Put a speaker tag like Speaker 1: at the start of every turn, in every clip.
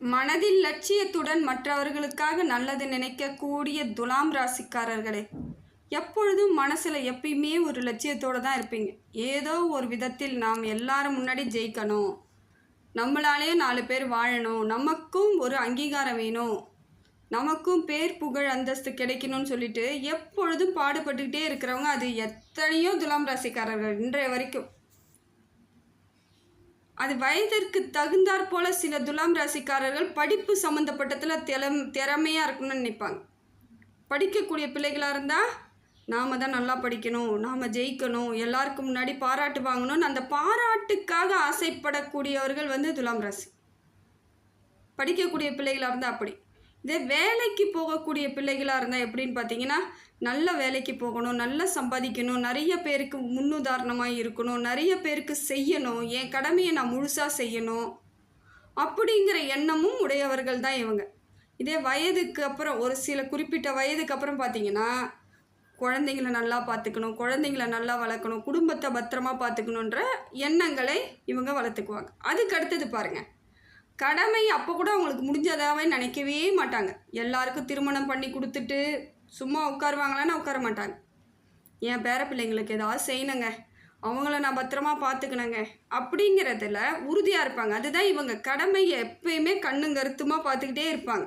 Speaker 1: மனதில் லட்சியத்துடன் மற்றவர்களுக்காக நல்லது நினைக்கக்கூடிய துலாம் ராசிக்காரர்களே எப்பொழுதும் மனசில் எப்பயுமே ஒரு லட்சியத்தோடு தான் இருப்பீங்க. ஏதோ ஒரு விதத்தில் நாம் எல்லாரும் முன்னாடி ஜெயிக்கணும். நம்மளாலே நாலு பேர் வாழணும். நமக்கும் ஒரு அங்கீகாரம் வேணும். நமக்கும் பேர் புகழ் அந்தஸ்து கிடைக்கணும்னு சொல்லிட்டு எப்பொழுதும் பாடுபட்டுக்கிட்டே இருக்கிறவங்க அது எத்தனையோ துலாம் ராசிக்காரர்கள் இன்றைய வரைக்கும். அது வயதிற்கு தகுந்தாற் போல சில துலாம் ராசிக்காரர்கள் படிப்பு சம்மந்தப்பட்டதில் திறம் திறமையாக இருக்கணும்னு நினைப்பாங்க. படிக்கக்கூடிய பிள்ளைகளாக இருந்தால் நாம் தான் நல்லா படிக்கணும் நாம் ஜெயிக்கணும் எல்லாருக்கும் முன்னாடி பாராட்டு வாங்கணும்னு அந்த பாராட்டுக்காக ஆசைப்படக்கூடியவர்கள் வந்து துலாம் ராசி. படிக்கக்கூடிய பிள்ளைகளாக இருந்தால் அப்படி. இதே வேலைக்கு போகக்கூடிய பிள்ளைகளாக இருந்தால் எப்படின்னு பார்த்தீங்கன்னா நல்ல வேலைக்கு போகணும் நல்லா சம்பாதிக்கணும் நிறைய பேருக்கு முன்னுதாரணமாக இருக்கணும் நிறைய பேருக்கு செய்யணும் என் கடமையை நான் முழுசாக செய்யணும் அப்படிங்கிற எண்ணமும் உடையவர்கள் தான் இவங்க. இதே வயதுக்கு அப்புறம் ஒரு சில குறிப்பிட்ட வயதுக்கு அப்புறம் பார்த்தீங்கன்னா குழந்தைங்கள நல்லா பார்த்துக்கணும் குழந்தைங்கள நல்லா வளர்க்கணும் குடும்பத்தை பத்திரமா பார்த்துக்கணுன்ற எண்ணங்களை இவங்க வளர்த்துக்குவாங்க. அதுக்கு அடுத்தது பாருங்கள் கடமை அப்போ கூட அவங்களுக்கு முடிஞ்சதாவே நினைக்கவே மாட்டாங்க. எல்லாருக்கும் திருமணம் பண்ணி கொடுத்துட்டு சும்மா உட்காருவாங்களான்னு உட்கார மாட்டாங்க. என் பேர பிள்ளைங்களுக்கு ஏதாவது செய்யணுங்க. அவங்கள நான் பத்திரமா பார்த்துக்கணுங்க அப்படிங்கிறதுல உறுதியாக இருப்பாங்க. அதுதான் இவங்க கடமையை எப்பயுமே கண்ணும் கருத்துமாக பார்த்துக்கிட்டே இருப்பாங்க.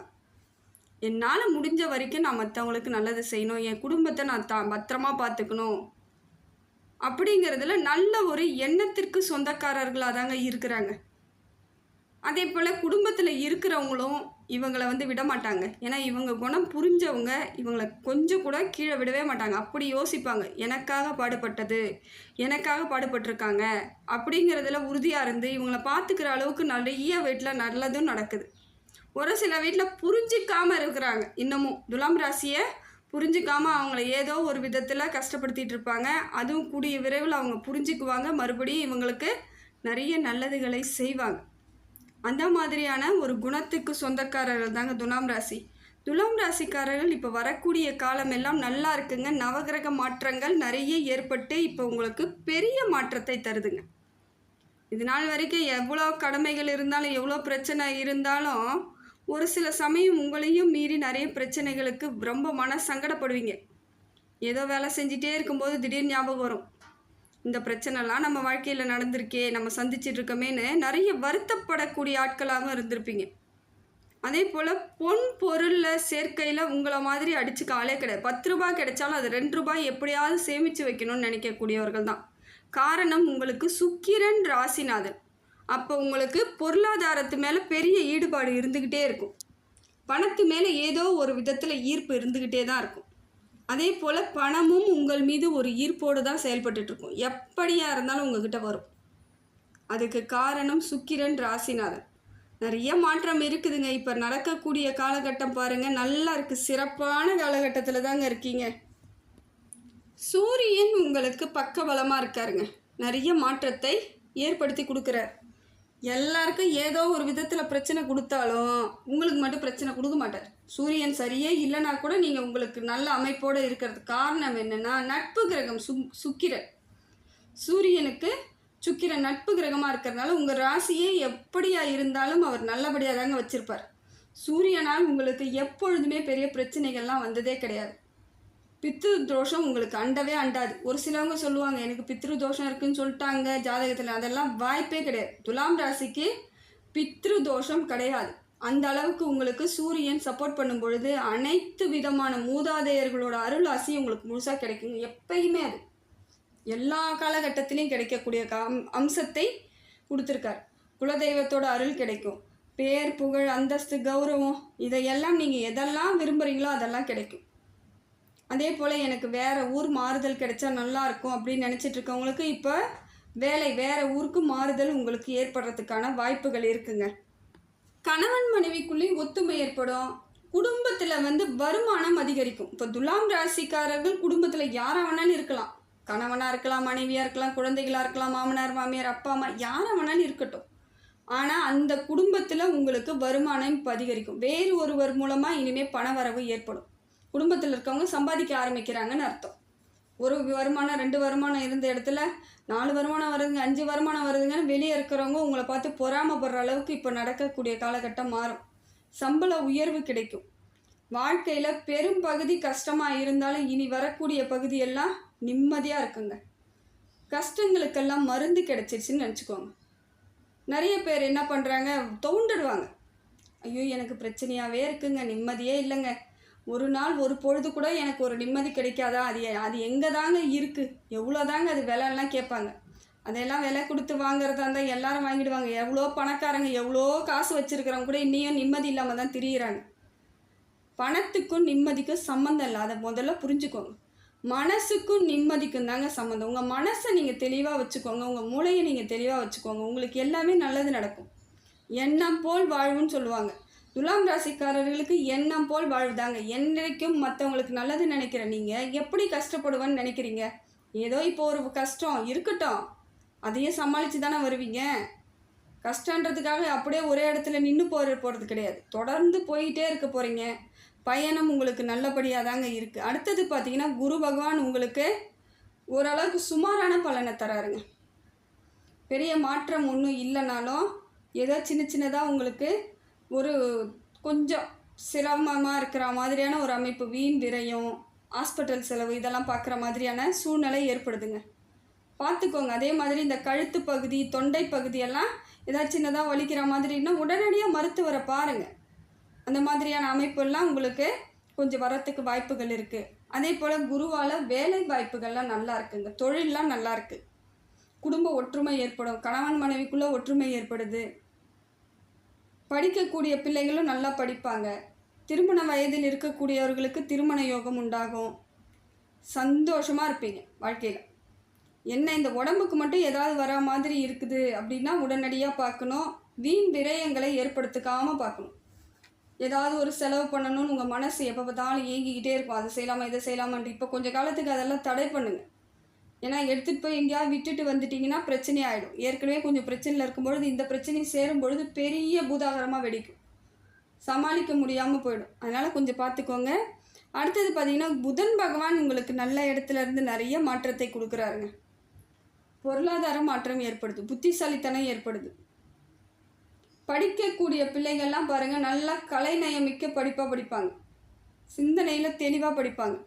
Speaker 1: என்னால் முடிஞ்ச வரைக்கும் நான் மற்றவங்களுக்கு நல்லது செய்யணும். என் குடும்பத்தை நான் தா பத்திரமா பார்த்துக்கணும் அப்படிங்கிறதுல நல்ல ஒரு எண்ணத்திற்கு சொந்தக்காரர்களாக தாங்க இருக்கிறாங்க. அதே போல் குடும்பத்தில் இருக்கிறவங்களும் இவங்களை வந்து விட மாட்டாங்க ஏன்னா இவங்க குணம் புரிஞ்சவங்க இவங்களை கொஞ்சம் கூட கீழே விடவே மாட்டாங்க. அப்படி யோசிப்பாங்க. எனக்காக பாடுபட்டது எனக்காக பாடுபட்டிருக்காங்க அப்படிங்கிறதுல உறுதியாக இருந்து இவங்களை பார்த்துக்கிற அளவுக்கு நிறைய வீட்டில் நல்லதும் நடக்குது. ஒரு சில வீட்டில் புரிஞ்சிக்காமல் இருக்கிறாங்க. இன்னமும் துலாம் ராசியை புரிஞ்சிக்காமல் அவங்கள ஏதோ ஒரு விதத்தில் கஷ்டப்படுத்திகிட்டு இருப்பாங்க. அதுவும் கூடிய விரைவில் அவங்க புரிஞ்சுக்குவாங்க. மறுபடியும் இவங்களுக்கு நிறைய நல்லதுகளை செய்வாங்க. அந்த மாதிரியான ஒரு குணத்துக்கு சொந்தக்காரர்கள் தாங்க துலாம் ராசி. துலாம் ராசிக்காரர்கள் இப்போ வரக்கூடிய காலம் எல்லாம் நல்லா இருக்குங்க. நவகிரக மாற்றங்கள் நிறைய ஏற்பட்டு இப்போ உங்களுக்கு பெரிய மாற்றத்தை தருதுங்க. இது நாள் வரைக்கும் எவ்வளோ கடமைகள் இருந்தாலும் எவ்வளோ பிரச்சனை இருந்தாலும் ஒரு சில சமயம் உங்களையும் மீறி நிறைய பிரச்சனைகளுக்கு ரொம்ப மன சங்கடப்படுவீங்க ஏதோ வேலை செஞ்சிட்டே இருக்கும்போது திடீர்னு ஞாபகம் வரும். இந்த பிரச்சனைலாம் நம்ம வாழ்க்கையில் நடந்திருக்கே நம்ம சந்திச்சிட்டு இருக்கோமேன்னு நிறைய வருத்தப்படக்கூடிய ஆட்களாகவும் இருந்திருப்பீங்க. அதே போல் பொன் பொருளில் சேர்க்கையில் உங்களை மாதிரி அடிச்சுக்க ஆளே கிடையாது. பத்து ரூபாய் கிடைச்சாலும் அது ரெண்டு ரூபாய் எப்படியாவது சேமித்து வைக்கணும்னு நினைக்கக்கூடியவர்கள் தான். காரணம் உங்களுக்கு சுக்கிரன் ராசிநாதன். அப்போ உங்களுக்கு பொருளாதாரத்து மேலே பெரிய ஈடுபாடு இருந்துக்கிட்டே இருக்கும். பணத்து மேலே ஏதோ ஒரு விதத்தில் ஈர்ப்பு இருந்துக்கிட்டே தான் இருக்கும். அதே போல் பணமும் உங்கள் மீது ஒரு ஈர்ப்போடு தான் செயல்பட்டுட்டு இருக்கும் எப்படியா இருந்தாலும் உங்ககிட்ட வரும். அதுக்கு காரணம் சுக்கிரன் ராசிநாதன். நிறைய மாற்றம் இருக்குதுங்க. இப்போ நடக்கக்கூடிய காலகட்டம் பாருங்கள் நல்லா இருக்குது சிறப்பான காலகட்டத்தில் தாங்க இருக்கீங்க. சூரியன் உங்களுக்கு பக்கபலமாக இருக்காருங்க. நிறைய மாற்றத்தை ஏற்படுத்தி கொடுக்குறார். எல்லாருக்கும் ஏதோ ஒரு விதத்தில் பிரச்சனை கொடுத்தாலும் உங்களுக்கு மட்டும் பிரச்சனை கொடுக்க மாட்டார். சூரியன் சரியே இல்லைனா கூட நீங்கள் உங்களுக்கு நல்ல அமைப்போடு இருக்கிறது காரணம் என்னென்னா நட்பு கிரகம் சு சுக்கிரன். சூரியனுக்கு சுக்கிரன் நட்பு கிரகமாக இருக்கிறதுனால உங்கள் ராசியே எப்படியா இருந்தாலும் அவர் நல்லபடியாக தாங்க வச்சுருப்பார். சூரியனால் உங்களுக்கு எப்பொழுதுமே பெரிய பிரச்சனைகள்லாம் வந்ததே கிடையாது. பித்ரு தோஷம் உங்களுக்கு அண்டவே அண்டாது. ஒரு சிலவங்க சொல்லுவாங்க எனக்கு பித்ரு தோஷம் இருக்குன்னு சொல்லிட்டாங்க ஜாதகத்தில். அதெல்லாம் வாய்ப்பே கிடையாது. துலாம் ராசிக்கு பித்ரு தோஷம் கிடையாது. அந்த அளவுக்கு உங்களுக்கு சூரியன் சப்போர்ட் பண்ணும் பொழுது அனைத்து விதமான மூதாதையர்களோட அருள் ஆசி உங்களுக்கு முழுசாக கிடைக்கும் எப்பயுமே அது. எல்லா காலகட்டத்திலையும் கிடைக்கக்கூடிய கம் அம்சத்தை கொடுத்துருக்கார். குலதெய்வத்தோட அருள் கிடைக்கும். பேர் புகழ் அந்தஸ்து கௌரவம் இதையெல்லாம் நீங்கள் எதெல்லாம் விரும்புகிறீங்களோ அதெல்லாம் கிடைக்கும். அதே போல் எனக்கு வேறு ஊர் மாறுதல் கிடைச்சா நல்லாயிருக்கும் அப்படின்னு நினச்சிட்டு இருக்கவங்களுக்கு இப்போ வேலை வேறு ஊருக்கு மாறுதல் உங்களுக்கு ஏற்படுறதுக்கான வாய்ப்புகள் இருக்குங்க. கணவன் மனைவிக்குள்ளேயும் ஒத்துமை ஏற்படும். குடும்பத்தில் வந்து வருமானம் அதிகரிக்கும். இப்போ துலாம் ராசிக்காரர்கள் குடும்பத்தில் யாராக வேணாலும் இருக்கலாம். கணவனாக இருக்கலாம் மனைவியாக இருக்கலாம் குழந்தைகளாக இருக்கலாம் மாமனார் மாமியார் அப்பா அம்மா யாராக வேணாலும் இருக்கட்டும். ஆனால் அந்த குடும்பத்தில் உங்களுக்கு வருமானம் இப்போ அதிகரிக்கும். வேறு ஒருவர் மூலமாக இனிமேல் பண வரவு ஏற்படும். குடும்பத்தில் இருக்கவங்க சம்பாதிக்க ஆரம்பிக்கிறாங்கன்னு அர்த்தம். ஒரு வருமானம் ரெண்டு வருமானம் இருந்த இடத்துல நாலு வருமானம் வருதுங்க அஞ்சு வருமானம் வருதுங்கன்னு வெளியே இருக்கிறவங்க உங்களை பார்த்து பொறாமப்படுற அளவுக்கு இப்போ நடக்கக்கூடிய காலகட்டம் மாறும். சம்பள உயர்வு கிடைக்கும். வாழ்க்கையில் பெரும் பகுதி கஷ்டமாக இருந்தாலும் இனி வரக்கூடிய பகுதியெல்லாம் நிம்மதியாக இருக்குங்க. கஷ்டங்களுக்கெல்லாம் மருந்து கிடைச்சிருச்சுன்னு நினச்சிக்கோங்க. நிறைய பேர் என்ன பண்ணுறாங்க தோண்டுடுவாங்க. ஐயோ எனக்கு பிரச்சனையாகவே இருக்குங்க நிம்மதியே இல்லைங்க. ஒரு நாள் ஒரு பொழுது கூட எனக்கு ஒரு நிம்மதி கிடைக்காதா? அது அது எங்கே தாங்க இருக்குது எவ்வளோ தாங்க அது விலைலாம் கேட்பாங்க. அதெல்லாம் விலை கொடுத்து வாங்குறதா இருந்தால் எல்லாரும் வாங்கிடுவாங்க. எவ்வளோ பணக்காரங்க எவ்வளோ காசு வச்சுருக்கிறவங்க கூட இன்னையும் நிம்மதி இல்லாமல் தான் திரியிறாங்க. பணத்துக்கும் நிம்மதிக்கும் சம்மந்தம் இல்லை. அதை முதல்ல புரிஞ்சுக்கோங்க. மனசுக்கும் நிம்மதிக்கும் தாங்க சம்மந்தம் உங்கள் மனசை நீங்கள் தெளிவாக வச்சுக்கோங்க. உங்கள் மூளையை நீங்கள் தெளிவாக வச்சுக்கோங்க. உங்களுக்கு எல்லாமே நல்லது நடக்கும். எண்ணம் போல் வாழ்வுன்னு சொல்லுவாங்க. துலாம் ராசிக்காரர்களுக்கு எண்ணம் போல் வாழ்வுதாங்க என்றைக்கும் மற்றவங்களுக்கு நல்லது நினைக்கிற நீங்கள் எப்படி கஷ்டப்படுவேன்னு நினைக்கிறீங்க? ஏதோ இப்போ ஒரு கஷ்டம் இருக்கட்டும். அதையும் சமாளித்து தானே வருவீங்க? கஷ்டன்றதுக்காக அப்படியே ஒரே இடத்துல நின்று போகிற போகிறது கிடையாது. தொடர்ந்து போயிட்டே இருக்க போகிறீங்க பயணம் உங்களுக்கு நல்லபடியாக தாங்க இருக்குது அடுத்தது பார்த்தீங்கன்னா குரு பகவான் உங்களுக்கு ஓரளவுக்கு சுமாரான பலனை தராருங்க. பெரிய மாற்றம் ஒன்றும் இல்லைனாலும் ஏதோ சின்ன சின்னதாக உங்களுக்கு ஒரு கொஞ்சம் சிரமமாக இருக்கிற மாதிரியான ஒரு அமைப்பு வீண் விரயம் ஹாஸ்பிட்டல் செலவு இதெல்லாம் பார்க்குற மாதிரியான சூழ்நிலை ஏற்படுதுங்க. பார்த்துக்கோங்க. அதே மாதிரி இந்த கழுத்து பகுதி தொண்டை பகுதியெல்லாம் ஏதாவது சின்னதாக வலிக்கிற மாதிரின்னா உடனடியாக மருத்துவரை பாருங்கள் அந்த மாதிரியான அமைப்பெல்லாம் உங்களுக்கு கொஞ்சம் வரத்துக்கு வாய்ப்புகள் இருக்குது அதே போல் குருவால் வேலை வாய்ப்புகள்லாம் நல்லா இருக்குங்க. தொழிலெலாம் நல்லா இருக்குது குடும்ப ஒற்றுமை ஏற்படும். கணவன் மனைவிக்குள்ளே ஒற்றுமை ஏற்படுது. படிக்கக்கூடிய பிள்ளைகளும் நல்லா படிப்பாங்க. திருமண வயதில் இருக்கக்கூடியவர்களுக்கு திருமண யோகம் உண்டாகும். சந்தோஷமாக இருப்பீங்க வாழ்க்கையில். என்ன இந்த உடம்புக்கு மட்டும் ஏதாவது வர மாதிரி இருக்குது அப்படின்னா உடனடியாக பார்க்கணும். வீண் விரயங்களை ஏற்படுத்திக்காமல் பார்க்கணும். ஏதாவது ஒரு செலவு பண்ணணும்னு உங்கள் மனசு எப்போ பார்த்தாலும் ஏங்கிக்கிட்டே இருக்கும். அதை செய்யலாமா இதை செய்யலாமான்ட்டு. இப்போ கொஞ்சம் காலத்துக்கு அதெல்லாம் தடை பண்ணுங்கள் ஏன்னா எடுத்துகிட்டு போய் எங்கேயாவது விட்டுட்டு வந்துட்டிங்கன்னா பிரச்சனை ஆகிடும் ஏற்கனவே கொஞ்சம் பிரச்சனையில் இருக்கும்பொழுது இந்த பிரச்சனை சேரும் பொழுது பெரிய பூதாகரமாக வெடிக்கும். சமாளிக்க முடியாமல் போயிடும். அதனால் கொஞ்சம் பார்த்துக்கோங்க. அடுத்தது பார்த்திங்கன்னா புதன் பகவான் உங்களுக்கு நல்ல இடத்துல இருந்து நிறைய மாற்றத்தை கொடுக்குறாருங்க. பொருளாதார மாற்றம் ஏற்படுது. புத்திசாலித்தனம் ஏற்படுது. படிக்கக்கூடிய பிள்ளைங்கள்லாம் பாருங்கள் நல்லா கலை நயமிக்க படிப்பாக படிப்பாங்க. சிந்தனையில் தெளிவாக படிப்பாங்க.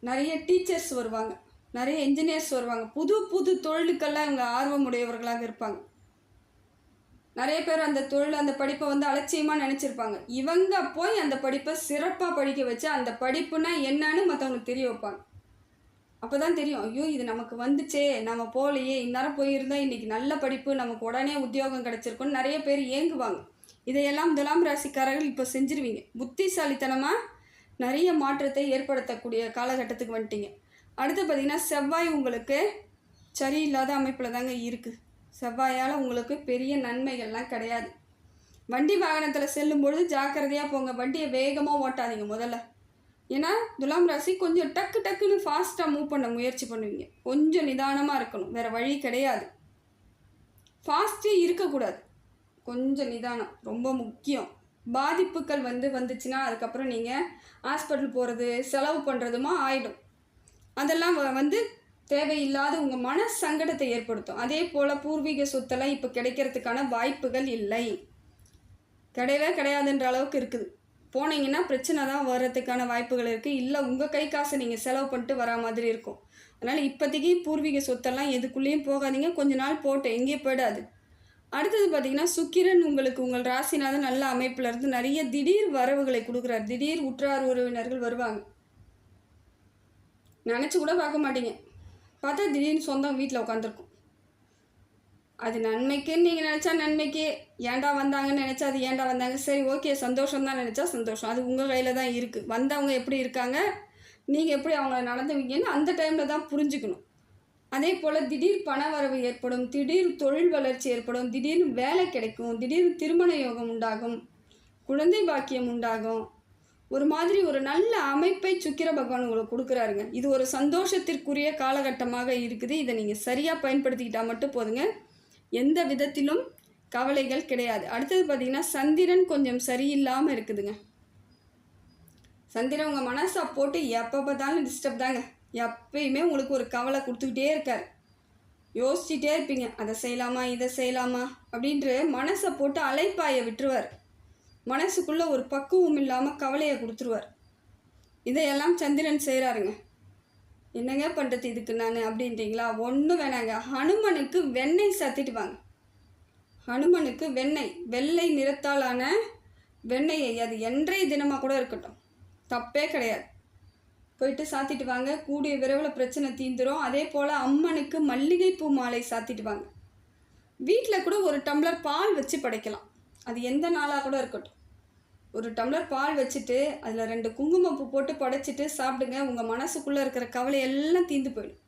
Speaker 1: நிறைய டீச்சர்ஸ் வருவாங்க. நிறைய இன்ஜினியர்ஸ் வருவாங்க. புது புது தொழிலுக்கெல்லாம் இவங்க ஆர்வம் உடையவர்களாக இருப்பாங்க. நிறைய பேர் அந்த தொழில் அந்த படிப்பை வந்து அலட்சியமாக நினச்சிருப்பாங்க. இவங்க போய் அந்த படிப்பை சிறப்பாக படிக்க வச்சு அந்த படிப்புனா என்னன்னு மற்றவங்களுக்கு தெரிய வைப்பாங்க. அப்போ தான் தெரியும். ஐயோ இது நமக்கு வந்துச்சே நம்ம போகலையே இந்நேரம் போயிருந்தா இன்றைக்கி நல்ல படிப்பு நமக்கு உடனே உத்தியோகம் கிடச்சிருக்குன்னு நிறைய பேர் ஏங்குவாங்க. இதையெல்லாம் துலாம் ராசிக்காரர்கள் இப்போ செஞ்சிருவீங்க. புத்திசாலித்தனமாக நிறைய மாற்றத்தை ஏற்படுத்தக்கூடிய காலகட்டத்துக்கு வந்துட்டீங்க. அடுத்து பார்த்திங்கன்னா செவ்வாய் உங்களுக்கு சரியில்லாத அமைப்பில் தாங்க இருக்குது செவ்வாயால் உங்களுக்கு பெரிய நன்மைகள்லாம் கிடையாது. வண்டி வாகனத்தில் செல்லும்பொழுது ஜாக்கிரதையாக போங்க. வண்டியை வேகமாக ஓட்டாதீங்க முதல்ல. ஏன்னா துலாம் ராசி கொஞ்சம் டக்கு டக்குன்னு ஃபாஸ்ட்டாக மூவ் பண்ண முயற்சி பண்ணுவீங்க. கொஞ்சம் நிதானமாக இருக்கணும். வேறு வழி கிடையாது. ஃபாஸ்ட்டே இருக்கக்கூடாது. கொஞ்சம் நிதானம் ரொம்ப முக்கியம். பாதிப்புகள் வந்து வந்துச்சுன்னா அதுக்கப்புறம் நீங்கள் ஹாஸ்பிட்டல் போகிறது செலவு பண்ணுறதுமா ஆகிடும் அதெல்லாம் வ- வந்து தேவையில்லாத உங்கள் மன சங்கடத்தை ஏற்படுத்தும். அதே போல் பூர்வீக சொத்தெல்லாம் இப்போ கிடைக்கிறதுக்கான வாய்ப்புகள் இல்லை. கிடையவே கிடையாதுன்ற அளவுக்கு இருக்குது. போனீங்கன்னா பிரச்சனை தான் வர்றதுக்கான வாய்ப்புகள் இருக்குது இல்லை உங்கள் கை காசை நீங்கள் செலவு பண்ணிட்டு வரா மாதிரி இருக்கும். அதனால் இப்போதைக்கு பூர்வீக சொத்தெல்லாம் எதுக்குள்ளேயும் போகாதீங்க. கொஞ்ச நாள் போட்டு எங்கேயும் போயிடாது. அடுத்தது பார்த்தீங்கன்னா சுக்கிரன் உங்களுக்கு உங்கள் ராசிநாதன் நல்ல அமைப்பில் இருந்து நிறைய திடீர் வரவுகளை கொடுக்குறாரு. திடீர் உற்றார் உறவினர்கள் வருவாங்க. நினச்சி கூட பார்க்க மாட்டீங்க. பார்த்தா திடீர்னு சொந்தம் வீட்டில் உட்காந்துருக்கும் அது நன்மைக்குன்னு நீங்கள் நினச்சா நன்மைக்கு. ஏன்டா வந்தாங்கன்னு நினச்சா அது ஏன்டா வந்தாங்க? சரி ஓகே. சந்தோஷம் தான் நினச்சா சந்தோஷம். அது உங்கள் கையில் தான் இருக்குது வந்தவங்க எப்படி இருக்காங்க? நீங்கள் எப்படி அவங்கள நடந்துவீங்கன்னு அந்த டைமில் தான் புரிஞ்சுக்கணும். அதே போல் திடீர் பண வரவு ஏற்படும் திடீர் தொழில் வளர்ச்சி ஏற்படும் திடீர்னு வேலை கிடைக்கும் திடீர்னு திருமண யோகம் உண்டாகும் குழந்தை பாக்கியம் உண்டாகும். ஒரு மாதிரி ஒரு நல்ல அமைப்பை சுக்கிர பகவான் உங்களுக்கு கொடுக்குறாருங்க. இது ஒரு சந்தோஷத்திற்குரிய காலகட்டமாக இருக்குது. இதை நீங்கள் சரியாக பயன்படுத்திக்கிட்டால் மட்டும் போதுங்க. எந்த விதத்திலும் கவலைகள் கிடையாது. அடுத்தது பார்த்தீங்கன்னா சந்திரன் கொஞ்சம் சரியில்லாமல் இருக்குதுங்க. சந்திரன் உங்கள் மனசை போட்டு எப்போ பார்த்தாலும் டிஸ்டர்ப் தாங்க. எப்பயுமே உங்களுக்கு ஒரு கவலை கொடுத்துக்கிட்டே இருக்கார். யோசிச்சுட்டே இருப்பீங்க. அதை செய்யலாமா இதை செய்யலாமா அப்படின்ட்டு மனசை போட்டு அலைப்பாய விட்டுருவார். மனசுக்குள்ளே ஒரு பக்குவம் இல்லாமல் கவலையை கொடுத்துருவார். இதையெல்லாம் சந்திரன் செய்கிறாருங்க என்னங்க பண்ணுறது இதுக்கு நான் அப்படின்றீங்களா? ஒன்றும் வேணாங்க. ஹனுமனுக்கு வெண்ணெய் சாத்திட்டு வாங்க ஹனுமனுக்கு வெண்ணெய் வெள்ளை நிறத்தாலான வெண்ணெயை அது என்றைய தினமாக கூட இருக்கட்டும். தப்பே கிடையாது. போயிட்டு சாத்திட்டு வாங்க. கூடிய விரைவில் பிரச்சனை தீந்துடும் அதே போல் அம்மனுக்கு மல்லிகைப்பூ மாலை சாத்திட்டு வாங்க. வீட்டில் கூட ஒரு டம்ளர் பால் வச்சு படைக்கலாம். அது எந்த நாளாக கூட இருக்கட்டும். ஒரு டம்ளர் பால் வச்சுட்டு அதில் ரெண்டு குங்குமப்பூ போட்டு படைச்சிட்டு சாப்பிடுங்க. உங்கள் மனசுக்குள்ளே இருக்கிற கவலை எல்லாம் தீந்து போயிடும்.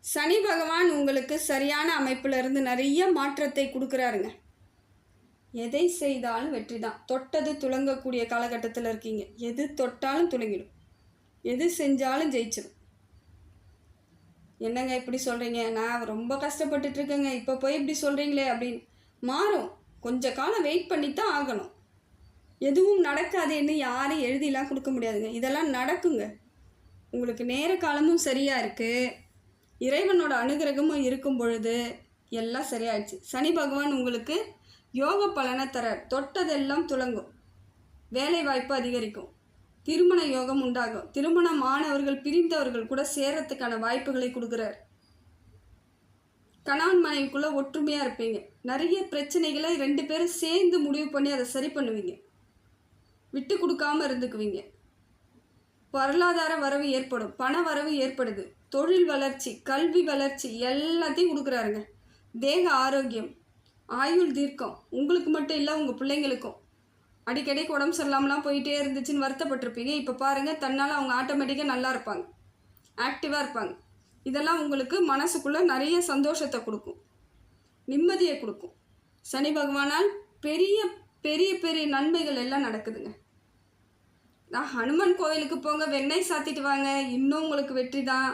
Speaker 1: சனி பகவான் உங்களுக்கு சரியான அமைப்பில் இருந்து நிறைய மாற்றத்தை கொடுக்குறாருங்க. எதை செய்தாலும் வெற்றி தான். தொட்டது துளங்கக்கூடிய காலகட்டத்தில் இருக்கீங்க. எது தொட்டாலும் துளங்கிடும். எது செஞ்சாலும் ஜெயிச்சிடும். என்னங்க இப்படி சொல்கிறீங்க நான் ரொம்ப கஷ்டப்பட்டுட்ருக்கேங்க இப்போ போய் இப்படி சொல்கிறீங்களே அப்படின்னு. மாறும். கொஞ்ச காலம் வெயிட் பண்ணி தான் ஆகணும். எதுவும் நடக்காதுன்னு யாரும் எழுதிலாம் கொடுக்க முடியாதுங்க. இதெல்லாம் நடக்குங்க. உங்களுக்கு நேர காலமும் சரியாக இருக்குது இறைவனோட அனுகிரகமும் இருக்கும் பொழுது எல்லாம் சரியாயிடுச்சு. சனி பகவான் உங்களுக்கு யோக பலனை தர தொட்டதெல்லாம் துலங்கும் வேலை வாய்ப்பு அதிகரிக்கும். திருமண யோகம் உண்டாகும். திருமணமானவர்கள் பிரிந்தவர்கள் கூட சேரத்துக்கான வாய்ப்புகளை கொடுக்குறார். கணவன் மனைவிக்குள்ளே ஒற்றுமையாக இருப்பீங்க. நிறைய பிரச்சனைகளை ரெண்டு பேரும் சேர்ந்து முடிவு பண்ணி அதை சரி பண்ணுவீங்க. விட்டு கொடுக்காம இருந்துக்குவீங்க. பொருளாதார வரவு ஏற்படும். பண வரவு ஏற்படுது. தொழில் வளர்ச்சி கல்வி வளர்ச்சி எல்லாத்தையும் கொடுக்குறாருங்க. தேக ஆரோக்கியம் ஆயுள் தீர்க்கம். உங்களுக்கு மட்டும் இல்லை உங்கள் பிள்ளைங்களுக்கும். அடிக்கடிக்கு உடம்பு சரியில்லாமலாம் போயிட்டே இருந்துச்சுன்னு வருத்தப்பட்டிருப்பீங்க. இப்போ பாருங்கள் தன்னால் அவங்க ஆட்டோமேட்டிக்காக நல்லா இருப்பாங்க. ஆக்டிவாக இருப்பாங்க. இதெல்லாம் உங்களுக்கு மனசுக்குள்ளே நிறைய சந்தோஷத்தை கொடுக்கும். நிம்மதியை கொடுக்கும். சனி பகவானால் பெரிய பெரிய பெரிய நன்மைகள் எல்லாம் நடக்குதுங்க. நான் ஹனுமன் கோயிலுக்கு போங்க வெண்ணெய் சாத்திட்டு வாங்க இன்னும் உங்களுக்கு வெற்றி தான்.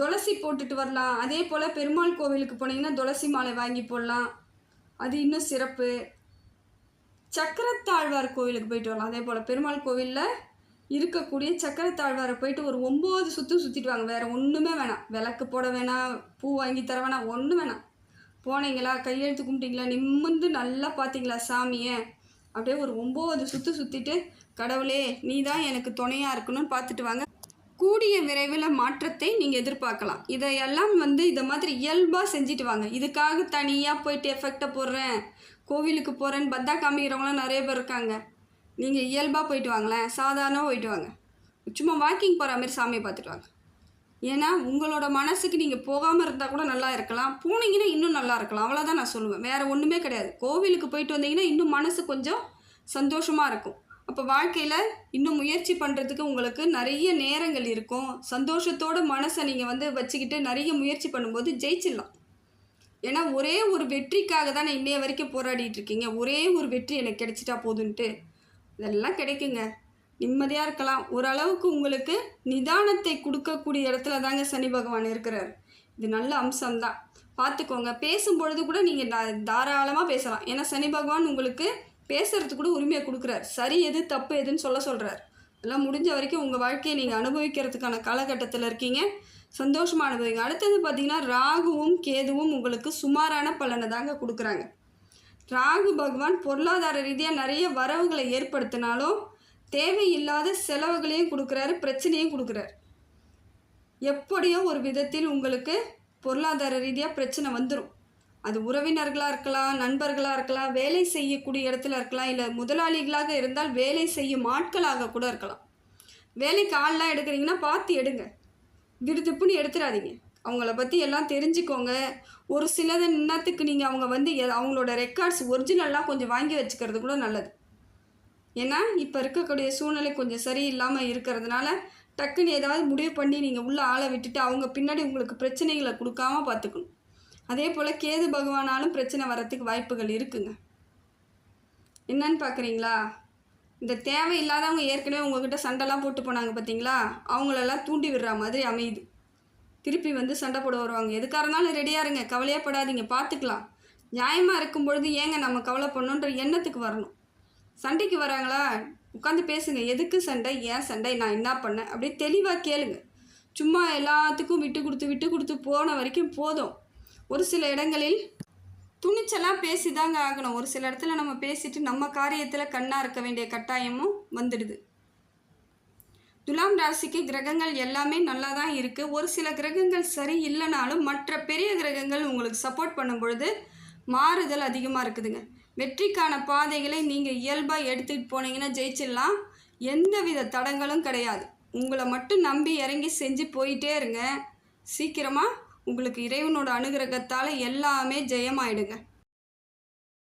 Speaker 1: துளசி போட்டுட்டு வரலாம். அதே போல் பெருமாள் கோவிலுக்கு போனீங்கன்னா துளசி மாலை வாங்கி போடலாம். அது இன்னும் சிறப்பு. சக்கரத்தாழ்வார் கோவிலுக்கு போயிட்டு வரலாம். அதே போல் பெருமாள் கோவிலில் இருக்கக்கூடிய சக்கரத்தாழ்வாரை போயிட்டு ஒரு ஒம்பது சுற்று சுற்றிட்டு வாங்க. வேறு ஒன்றுமே வேணாம். விளக்கு போட வேணாம் பூ வாங்கி தர வேணாம் ஒன்றும் வேணாம். போனீங்களா? கையெழுத்து கும்பிட்டீங்களா? நிமிர்ந்து நல்லா பார்த்தீங்களா சாமியை? அப்படியே ஒரு ஒம்பது சுற்று சுற்றிட்டு கடவுளே நீ தான் எனக்கு துணையாக இருக்கணும்னு பார்த்துட்டு வாங்க. கூடிய விரைவில் மாற்றத்தை நீங்கள் எதிர்பார்க்கலாம். இதையெல்லாம் வந்து இதை மாதிரி இயல்பாக செஞ்சுட்டு வாங்க. இதுக்காக தனியாக போயிட்டு எஃபெக்டை போடுறேன். கோவிலுக்கு போகிறேன்னு பத்தா காமிக்கிறவங்களாம் நிறைய பேர் இருக்காங்க. நீங்கள் இயல்பாக போயிட்டு வாங்களேன். சாதாரணமாக போயிட்டு வாங்க. சும்மா வாக்கிங் போகிற மாதிரி சாமியை பார்த்துட்டு வாங்க. ஏன்னா உங்களோட மனசுக்கு நீங்கள் போகாமல் இருந்தால் கூட நல்லா இருக்கலாம். போனீங்கன்னா இன்னும் நல்லா இருக்கலாம். அவ்வளோதான் நான் சொல்லுவேன். வேறு ஒன்றுமே கிடையாது. கோவிலுக்கு போயிட்டு வந்தீங்கன்னா இன்னும் மனசு கொஞ்சம் சந்தோஷமாக இருக்கும். அப்போ வாழ்க்கையில் இன்னும் முயற்சி பண்ணுறதுக்கு உங்களுக்கு நிறைய நேரங்கள் இருக்கும். சந்தோஷத்தோட மனசை நீங்கள் வந்து வச்சுக்கிட்டு நிறைய முயற்சி பண்ணும்போது ஜெயிச்சிடலாம். ஏன்னா ஒரே ஒரு வெற்றிக்காக தான் இன்னைய வரைக்கும் போராடிட்டு இருக்கீங்க. ஒரே ஒரு வெற்றி எனக்கு கிடைச்சிட்டா போதுன்ட்டு. இதெல்லாம் கிடைக்குங்க. நிம்மதியாக இருக்கலாம். ஓரளவுக்கு உங்களுக்கு நிதானத்தை கொடுக்கக்கூடிய இடத்துல தாங்க சனி பகவான் இருக்கிறார். இது நல்ல அம்சம்தான். பார்த்துக்கோங்க. பேசும்பொழுது கூட நீங்கள் தாராளமாக பேசலாம். ஏன்னா சனி பகவான் உங்களுக்கு பேசுகிறதுக்கு கூட உரிமையை கொடுக்குறார். சரி எது தப்பு எதுன்னு சொல்ல சொல்கிறார் எல்லாம் முடிஞ்ச வரைக்கும் உங்கள் வாழ்க்கையை நீங்கள் அனுபவிக்கிறதுக்கான காலகட்டத்தில் இருக்கீங்க. சந்தோஷமாக அனுபவிங்க. அடுத்தது பார்த்தீங்கன்னா ராகுவும் கேதுவும் உங்களுக்கு சுமாரான பலனை தாங்க கொடுக்குறாங்க. ராகு பகவான் பொருளாதார ரீதியாக நிறைய வரவுகளை ஏற்படுத்தினாலும் தேவையில்லாத செலவுகளையும் கொடுக்குறாரு பிரச்சனையும் கொடுக்குறாரு. எப்படியோ ஒரு விதத்தில் உங்களுக்கு பொருளாதார ரீதியாக பிரச்சனை வந்துடும் அது உறவினர்களாக இருக்கலாம் நண்பர்களாக இருக்கலாம் வேலை செய்யக்கூடிய இடத்துல இருக்கலாம் இல்லை முதலாளிகளாக இருந்தால் வேலை செய்யும் ஆட்களாக கூட இருக்கலாம். வேலைக்கு ஆள்லாம் எடுக்கிறீங்கன்னா பார்த்து எடுங்க. விடுதுப்புன்னு எடுத்துடாதீங்க அவங்கள பற்றி எல்லாம் தெரிஞ்சுக்கோங்க. ஒரு சிலது இன்னத்துக்கு நீங்கள் அவங்க வந்து எ- அவங்களோட ரெக்கார்ட்ஸ் ஒரிஜினல்லாம் கொஞ்சம் வாங்கி வச்சுக்கிறது கூட நல்லது. ஏன்னா இப்போ இருக்கக்கூடிய சூழ்நிலை கொஞ்சம் சரியில்லாமல் இருக்கிறதுனால டக்குன்னு ஏதாவது முடிவு பண்ணி நீங்கள் உள்ளே ஆளை விட்டுட்டு அவங்க பின்னாடி உங்களுக்கு பிரச்சனைகளை கொடுக்காம பார்த்துக்கணும் அதே போல் கேது பகவானாலும் பிரச்சனை வரத்துக்கு வாய்ப்புகள் இருக்குங்க. என்னன்னு பார்க்குறீங்களா இந்த தேவையில்லாதவங்க ஏற்கனவே உங்ககிட்ட சண்டைலாம் போட்டு போனாங்க பார்த்தீங்களா அவங்களெல்லாம் தூண்டி விடுற மாதிரி அமையுது. திருப்பி வந்து சண்டை போட வருவாங்க. எதுக்காக இருந்தாலும் ரெடியாக இருங்க. கவலையே படாதீங்க. பார்த்துக்கலாம். நியாயமாக இருக்கும் பொழுது ஏங்க நம்ம கவலை பண்ணணுன்ற எண்ணத்துக்கு வரணும். சண்டைக்கு வராங்களா? உட்காந்து பேசுங்க. எதுக்கு சண்டை? ஏன் சண்டை? நான் என்ன பண்ணேன்? அப்படியே தெளிவாக கேளுங்க. சும்மா எல்லாத்துக்கும் விட்டு கொடுத்து விட்டு கொடுத்து போன வரைக்கும் போதும். ஒரு சில இடங்களில் துணிச்சலாக பேசி தாங்க ஆகணும். ஒரு சில இடத்துல நம்ம பேசிட்டு நம்ம காரியத்தில் கண்ணாக இருக்க வேண்டிய கட்டாயமும் வந்துடுது. துலாம் ராசிக்கு கிரகங்கள் எல்லாமே நல்லா தான் இருக்குது ஒரு சில கிரகங்கள் சரி இல்லைனாலும் மற்ற பெரிய கிரகங்கள் உங்களுக்கு சப்போர்ட் பண்ணும் பொழுது மாறுதல் அதிகமாக இருக்குதுங்க. வெற்றிக்கான பாதைகளை நீங்கள் இயல்பாக எடுத்துகிட்டு போனீங்கன்னா ஜெயிச்சிடலாம். எந்தவித தடங்களும் கிடையாது. உங்களை மட்டும் நம்பி இறங்கி செஞ்சு போயிட்டே இருங்க. சீக்கிரமாக உங்களுக்கு இறைவனோட அனுகிரகத்தால் எல்லாமே ஜெயமாயிடுங்க.